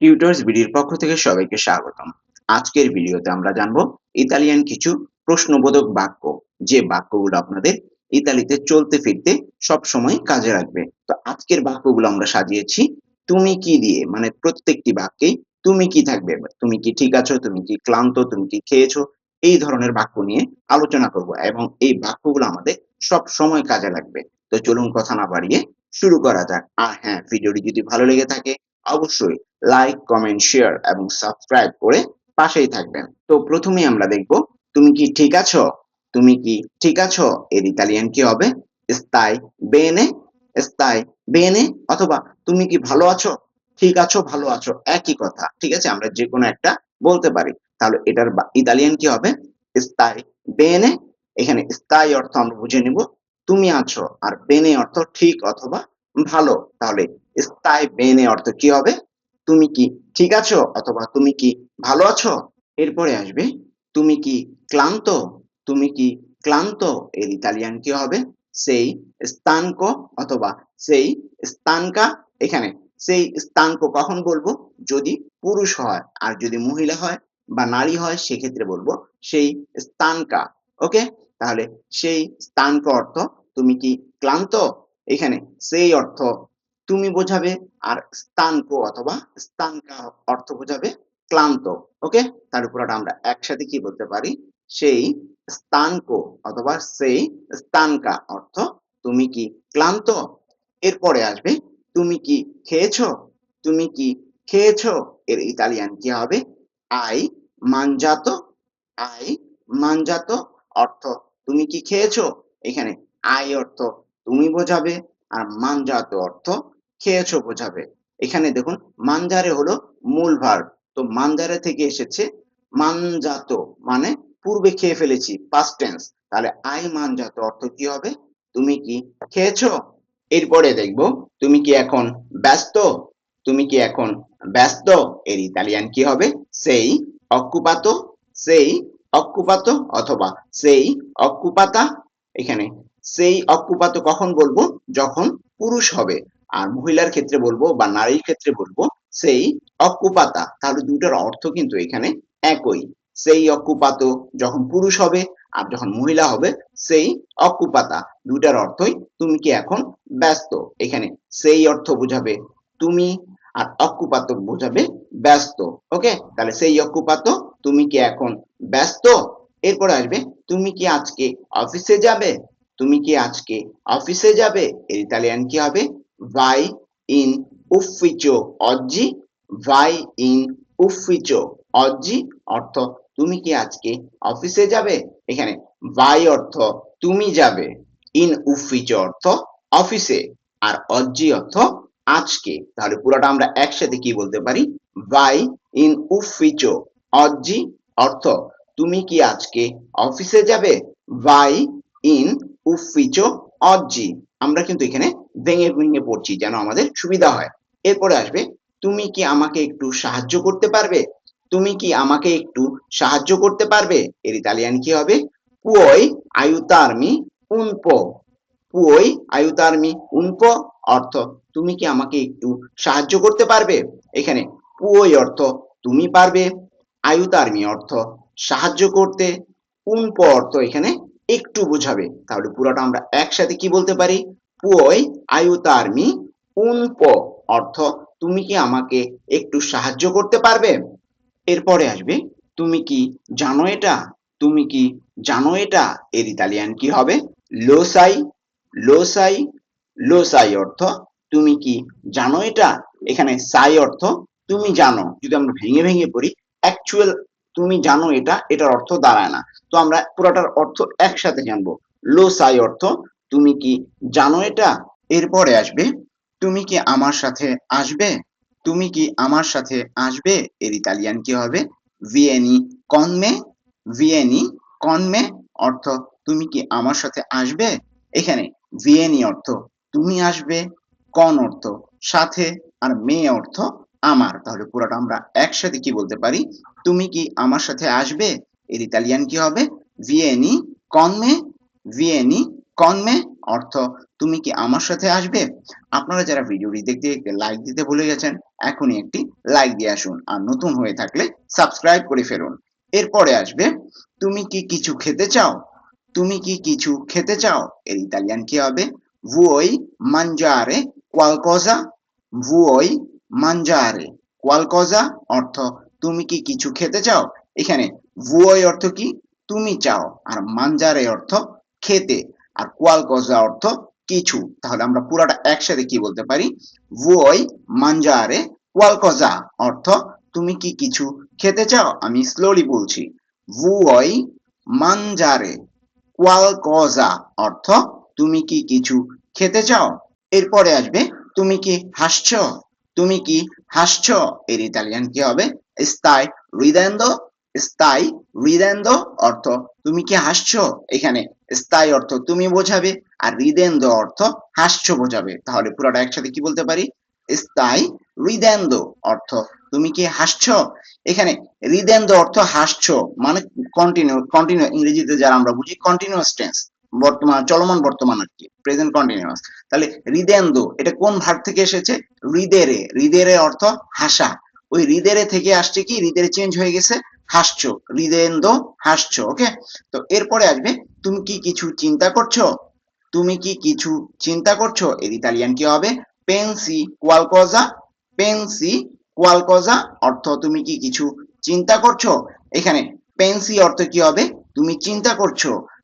Tutors ভিডিওর পক্ষ থেকে সবাইকে স্বাগতম। আজকের ভিডিওতে আমরা জানব ইতালিয়ান কিছু প্রশ্নবোধক বাক্য, যে বাক্যগুলো আপনাদের ইতালিতে চলতে ফিরতে সব সময় কাজে লাগবে। তো আজকের বাক্যগুলো আমরা সাজিয়েছি, তুমি কি দিয়ে? মানে প্রত্যেকটি বাক্যেই, তুমি কি থাকবে? তুমি কি ঠিক আছো? তুমি কি ক্লান্ত? তুমি কি খেয়েছো? এই ধরনের বাক্য নিয়ে আলোচনা করব এবং এই বাক্যগুলো আমাদের সব সময় কাজে লাগবে। তো চলুন কথা না বাড়িয়ে শুরু করা যাক। আর হ্যাঁ ভিডিওটি যদি ভালো লেগে থাকে অবশ্যই লাইক কমেন্ট শেয়ার এবং সাবস্ক্রাইব করে পাশেই থাকবেন। তো প্রথমেই আমরা দেখব, তুমি কি ঠিক আছো? তুমি কি ঠিক আছো? এর ইতালিয়ান কি হবে? স্তাই বেনে স্তাই বেনে, অথবা তুমি কি ভালো আছো? ঠিক আছো, ভালো আছো, একই কথা, ঠিক আছে? আমরা যে কোনো একটা বলতে পারি। তাহলে এটার ইতালিয়ান কি হবে? স্তাই বেনে, এখানে স্তাই অর্থ আমরা বুঝে নিব। তুমি আছো, আর বেনে অর্থ ঠিক অথবা ভালো, তাহলে স্তাই বেনে অর্থ কি হবে? তুমি কি ঠিক আছো অথবা তুমি কি ভালো আছো? এরপরে আসবে, তুমি কি ক্লান্ত? তুমি কি ক্লান্ত? এর ইতালিয়ান কি হবে? সেই স্তানক অথবা সেই স্থানকা এখানে সেই স্তানক কখন বলব? যদি পুরুষ হয় আর যদি মহিলা হয় বা নারী হয়, সেক্ষেত্রে বলব সেই স্থানকা ওকে? তাহলে সেই স্তানক অর্থ তুমি কি ক্লান্ত? এখানে সেই অর্থ তুমি বোঝাবে আর স্তানক অথবা স্থানকা অর্থ বোঝাবে ক্লান্ত ওকে তার পুরোটা আমরা একসাথে কি বলতে পারি? সেই স্তানক অথবা সেই স্থানকা অর্থ তুমি কি ক্লান্ত? এরপরে আসবে, তুমি কি খেয়েছ? তুমি কি খেয়েছ? এর ইতালিয়ান কি হবে? আই মানজাত, আই মানজাতো অর্থ তুমি কি খেয়েছো? এখানে আই অর্থ তুমি বোঝাবে আর মানজাতো অর্থ খেয়েছো বোঝাবে। এখানে দেখুন, মানজারে হলো মূল ভার। তো মানজারে থেকে এসেছে মানজাত মানে পূর্বে খেয়ে ফেলেছি পাস্ট টেন্স তাহলে আই মানজাত অর্থ কি হবে? তুমি কি খেয়েছো? এরপরে দেখব, তুমি কি এখন ব্যস্ত? তুমি কি এখন ব্যস্ত? এর ইতালিয়ান কি হবে? সেই অকুপাতো সেই অকুপাতো অথবা সেই অকুপাতা। এখানে সেই অকুপাতো কখন বলব? যখন পুরুষ হবে। আর মহিলার ক্ষেত্রে বলব বা নারীর ক্ষেত্রে বলব, সেই অকুপাতা। তাহলে দুটোর অর্থ কিন্তু এখানে একই। সেই অকুপাতো যখন পুরুষ হবে আর যখন মহিলা হবে, সেই অকুপাতা। দুটার অর্থই তুমি কি এখন ব্যস্ত। এখানে সেই অর্থ বোঝাবে তুমি আর অকুপাত বোঝাবে ব্যস্ত। ওকে? তাহলে সেই অকুপাত তুমি কি এখন ব্যস্ত? এরপরে আসবে, তুমি কি আজকে অফিসে যাবে? তুমি কি আজকে অফিসে যাবে? এর ইতালিয়ান কি হবে? ভাই ইন ufficio oggi? ভাই ইন ufficio oggi? অর্থ, তুমি কি আজকে অফিসে যাবে? এখানে ভাই অর্থ, তুমি যাবে। ইন ufficio অর্থ অফিসে আর অজ্জি অর্থ, আজকে। তাহলে পুরোটা আমরা একসাথে কি বলতে পারি? ভাই ইন ufficio oggi? অর্থ, তুমি কি আজকে অফিসে যাবে? ভাই ইন ufficio oggi আমরা কিন্তু এখানে ভেঙে ভেঙে পড়ছি, যেন আমাদের সুবিধা হয়। এরপরে আসবে, তুমি কি আমাকে একটু সাহায্য করতে পারবে? তুমি কি আমাকে একটু সাহায্য করতে পারবে? এর ইতালিয়ান কি হবে? Aiutarmi un po puoi aiutarmi un অর্থ, তুমি কি আমাকে একটু সাহায্য করতে পারবে? এখানে পুয়োই অর্থ, তুমি পারবে। আয়ুতার্মি অর্থ, সাহায্য করতে। উনপ অর্থ, এখানে একটু বোঝাবে। তাহলে পুরোটা আমরা একসাথে কি বলতে পারি? পুয়োই আয়ুতার্মি উনপ। অর্থ, তুমি কি আমাকে একটু সাহায্য করতে পারবে? এরপরে আসবে, তুমি কি জানো এটা? তুমি কি জানো এটা? এর ইতালিয়ান কি হবে? লোসাই। লোসাই লোসাই অর্থ, তুমি কি জানো এটা? এখানে সাই অর্থ, তুমি জানো। যদি আমরা ভেঙে ভেঙে পড়ি অ্যাকচুয়াল তুমি জানো এটা, এটার অর্থ দাঁড়ায় না। তো আমরা পুরোটার অর্থ একসাথে জানব। লো সাই অর্থ, তুমি কি জানো এটা? এরপরে আসবে, তুমি কি আমার সাথে আসবে? তুমি কি আমার সাথে আসবে? এর ইতালিয়ান কি হবে? ভিয়েনি কনমে ভিয়েনি কনমে অর্থ, তুমি কি আমার সাথে আসবে? এখানে ভিয়েনি অর্থ, তুমি আসবে, কন অর্থ, সাথে, আর মে অর্থ, আমার। তাহলে পুরোটা আমরা একসাথে কি বলতে পারি? তুমি কি আমার সাথে আসবে? এর ইতালিয়ান কি হবে? ভিয়েনি কনমে ভিয়েনি কনমে অর্থ তুমি কি আমার সাথে আসবে? আপনারা যারা ভিডিওটি দেখতে লাইক দিতে ভুলে গেছেন, এখনই একটি লাইক দিয়ে আসুন আর নতুন হয়ে থাকলে সাবস্ক্রাইব করে ফেলুন। এরপরে আসবে, তুমি কি কিছু খেতে চাও? তুমি কি কিছু খেতে চাও? এর ইতালিয়ান কি হবে? Vuoi mangiare qualcosa? Vuoi mangiare qualcosa? অর্থ তুমি কি কিছু খেতে চাও? এখানে vuoi অর্থ কি? তুমি চাও। আর mangiare অর্থ খেতে। আর qualcosa অর্থ কিছু। তাহলে আমরা পুরাটা একসাথে কি বলতে পারি? vuoi mangiare qualcosa অর্থ তুমি কি কিছু খেতে চাও? আমি স্লোলি বলছি। vuoi mangiare qualcosa অর্থ তুমি কি কিছু খেতে চাও? এরপরে আসবে, তুমি কি হাসছো? তুমি কি হাসছো? এর ইতালিয়ান কি হবে? স্তাই ridendo স্তাই ridendo অর্থ তুমি কি হাসছো? এখানে স্থায়ী অর্থ তুমি বোঝাবে আর ridendo অর্থ হাসছো বোঝাবে। তাহলে পুরোটা একসাথে কি বলতে পারি? স্তাই ridendo অর্থ তুমি কি হাসছো? এখানে ridendo অর্থ হাসছো মানে কন্টিনিউ কন্টিনিউ ইংরেজিতে যারা আমরা বুঝি কন্টিনিউয়াস টেন্স বর্তমান, চলমান বর্তমান আর কি প্রেজেন্ট কন্টিনিউয়াস তাহলে রিদেন্দো এটা কোন ভাগ থেকে এসেছে? রিদেরে রিদেরে অর্থ হাসা। ওই রিদেরে থেকে আসছে কি? রিদেরে চেঞ্জ হয়ে গেছে। হাসছো রিদেন্দো হাসছো ওকে তো এরপরে আসবে, তুমি কি কিছু চিন্তা করছ? তুমি কি কিছু চিন্তা করছ? এর ইতালিয়ান কি হবে? পেন্সি কোয়ালকজা পেন্সি কোয়ালকজা অর্থ তুমি কি কিছু চিন্তা করছ? এখানে পেন্সি অর্থ কি হবে? তুমি চিন্তা করছ।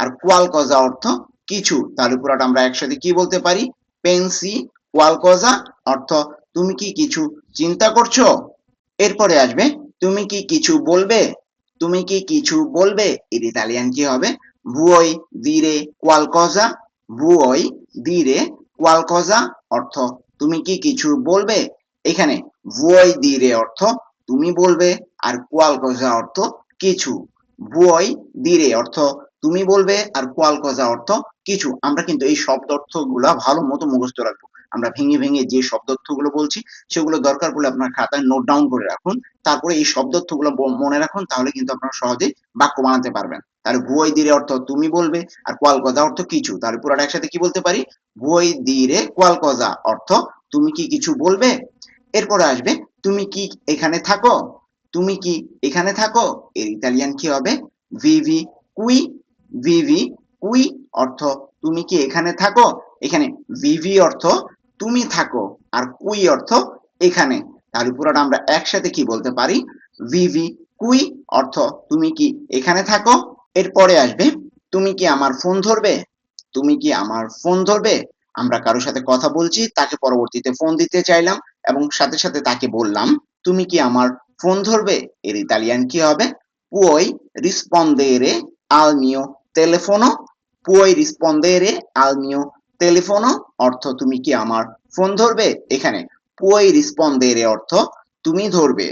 আর কোয়ালকজা অর্থ কিছু? তাহলে পুরোটা আমরা একসাথে কি বলতে পারি? পেন্সি কোয়ালকজা অর্থ তুমি কি কিছু চিন্তা করছ? এরপরে আসবে তুমি কি কিছু বলবে? তুমি কি কিছু বলবে? এর ইতালিয়ান কি হবে? vuoi dire qualcosa vuoi dire qualcosa অর্থ তুমি কি কিছু বলবে? এখানে vuoi দিরে অর্থ তুমি বলবে আর qualcosa অর্থ কিছু। vuoi দিরে অর্থ তুমি বলবে আর qualcosa অর্থ কিছু। আমরা কিন্তু এই শব্দ অর্থগুলা ভালো মতো মুখস্থ রাখব। আমরা ভেঙে ভেঙে যে শব্দ অর্থগুলো বলছি, সেগুলো দরকার পড়লে আপনার খাতায় নোট ডাউন করে রাখুন। তারপরে এই শব্দ অর্থগুলো মনে রাখুন, তাহলে কিন্তু আপনারা সহজে বাক্য বানাতে পারবেন। তাহলে ভুয়ই দিরে অর্থ তুমি বলবে আর কোয়ালকজা অর্থ কিছু। তাহলে পুরোটা একসাথে কি বলতে পারি? ভুয়ই দিরে কোয়ালকজা অর্থ তুমি কি কিছু বলবে? এরপরে আসবে, তুমি কি এখানে থাকো? তুমি কি এখানে থাকো? এর ইতালিয়ান কি হবে? ভিভি কুই ভিভি কুই অর্থ তুমি কি এখানে থাকো? এখানে ভিভি অর্থ তুমি থাকো। আর কুই অর্থ এখানে। তাহলে পুরোটা আমরা একসাথে কি বলতে পারি? ভিভি কুই অর্থ তুমি কি এখানে থাকো? এরপরে আসবে, তুমি কি আমার ফোন ধরবে? তুমি কি আমার ফোন ধরবে? আমরা কারোর সাথে কথা বলছি, তাকে পরবর্তীতে ফোন দিতে চাইলাম এবং সাথে সাথে তাকে বললাম, তুমি কি আমার ফোন ধরবে? এর ইতালিয়ান কি হবে? puoi rispondere al mio telefono puoi rispondere al mio telefono অর্থ তুমি কি আমার ফোন ধরবে? এখানে puoi rispondere অর্থ তুমি ধরবে।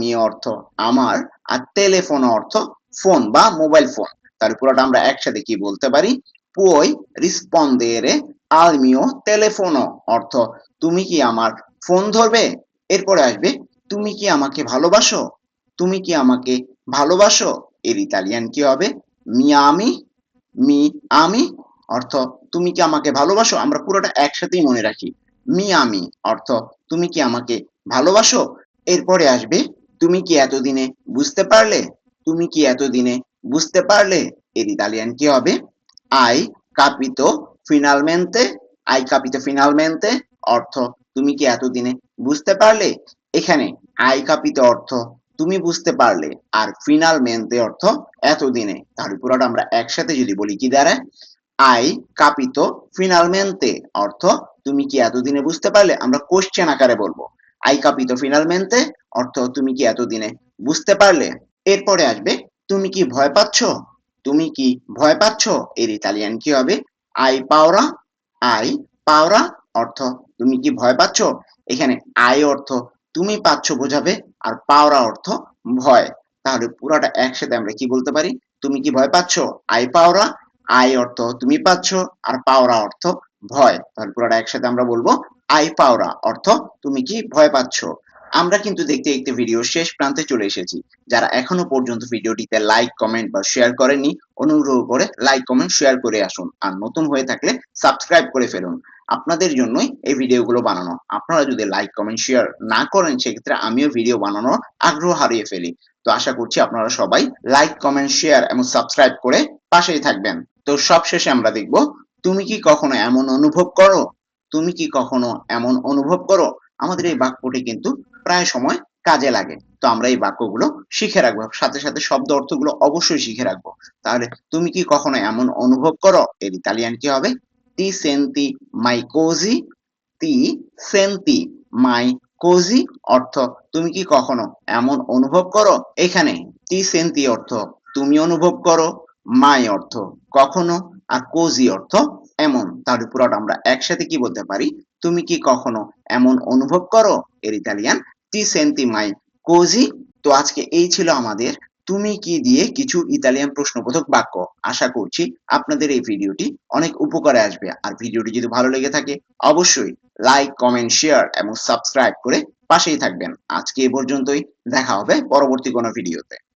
mio অর্থ আমার, আর telefono অর্থ ফোন বা মোবাইল ফোন তার পুরোটা আমরা একসাথে কি বলতে পারি? rispondere al mio telefono অর্থ তুমি কি আমার ফোন ধরবে? এরপরে আসবে, তুমি কি আমাকে ভালোবাসো? তুমি কি আমাকে ভালোবাসো? এর ইতালিয়ান কি হবে? মি আমি মি আমি অর্থ, তুমি কি আমাকে ভালোবাসো? আমরা পুরোটা একসাথেই মনে রাখি। মি আমি অর্থ, তুমি কি আমাকে ভালোবাসো? এরপরে আসবে, তুমি কি এতদিনে বুঝতে পারলে? তুমি কি এতদিনে বুঝতে পারলে? এর ইতালিয়ান কি হবে? আই কাপিতো ফিনালমেন্তে আই কাপিতো ফিনালমেন্তে অর্থ, তুমি কি এতদিনে বুঝতে পারলে? এখানে, আই কাপিতো অর্থ, তুমি বুঝতে পারলে আর ফিনালমেন্তে অর্থ, এতদিনে তাহলে পুরোটা আমরা একসাথে যদি বলি কি দাঁড়ায় আই কাপিতো ফিনালমেন্তে অর্থ, তুমি কি এতদিনে বুঝতে পারলে? আমরা কোশ্চেন আকারে বলব। আই কাপিতো ফিনালমেন্তে অর্থ, তুমি কি এতদিনে বুঝতে পারলে? এরপরে আসবে, তুমি কি ভয় পাচ্ছ? তুমি কি ভয় পাচ্ছ? এর ইতালিয়ান কি হবে? আই পাওরা আই পাওরা অর্থ, তুমি কি ভয় পাচ্ছ? এখানে আই অর্থ, তুমি পাচ্ছ বোঝাবে, আর পাওরা অর্থ, ভয়। তাহলে পুরোটা একসাথে আমরা কি বলতে পারি? তুমি কি ভয় পাচ্ছ? আই পাওরা আই অর্থ তুমি পাচ্ছ আর পাওরা অর্থ ভয়। তাহলে পুরোটা একসাথে আমরা বলব, আই পাওরা অর্থ তুমি কি ভয় পাচ্ছ। আমরা কিন্তু দেখতে দেখতে ভিডিও শেষ প্রান্তে চলে এসেছি। যারা এখনও পর্যন্ত ভিডিওটিতে লাইক কমেন্ট বা শেয়ার করেননি, অনুগ্রহ করে লাইক কমেন্ট শেয়ার করে আসুন। আর নতুন হয়ে থাকলে সাবস্ক্রাইব করে ফেলুন। আপনাদের জন্যই এই ভিডিওগুলো বানানো। আপনারা যদি লাইক কমেন্ট শেয়ার না করেন, সেক্ষেত্রে আমিও ভিডিও বানানোর আগ্রহ হারিয়ে ফেলি। তো আশা করছি আপনারা সবাই লাইক কমেন্ট শেয়ার এবং সাবস্ক্রাইব করে পাশেই থাকবেন। তো সবশেষে আমরা দেখব, তুমি কি কখনো এমন অনুভব করো? তুমি কি কখনো এমন অনুভব করো? আমাদের এই বাক্যটি কিন্তু প্রায় সময় কাজে লাগে। তো আমরা এই বাক্যগুলো শিখে রাখব। সাথে সাথে শব্দ অর্থগুলো অবশ্যই শিখে রাখব। তাহলে তুমি কি কখনো এমন অনুভব করো? এর ইতালিয়ান কি হবে? তি সেন্তি মাই কোজি তি সেন্তি মাই কোজি অর্থ, তুমি কি কখনো এমন অনুভব করো? এখানে তি সেন্তি অর্থ, তুমি অনুভব করো। মাই অর্থ। কখনো আর কোজি অর্থ এমন। তাহলে পুরোটা আমরা একসাথে কি বলতে পারি? তুমি কি কখনো এমন অনুভব করো? এর ইতালিয়ান তি সেন্তি মাই কোজি তো আজকে এই ছিল আমাদের তুমি কি দিয়ে কিছু ইতালিয়ান প্রশ্নবোধক বাক্য। আশা করছি আপনাদের এই ভিডিওটি অনেক উপকারে আসবে। আর ভিডিওটি যদি ভালো লেগে থাকে, অবশ্যই লাইক কমেন্ট শেয়ার এবং সাবস্ক্রাইব করে পাশেই থাকবেন। আজকে এ পর্যন্তই। দেখা হবে পরবর্তী কোনো ভিডিওতে।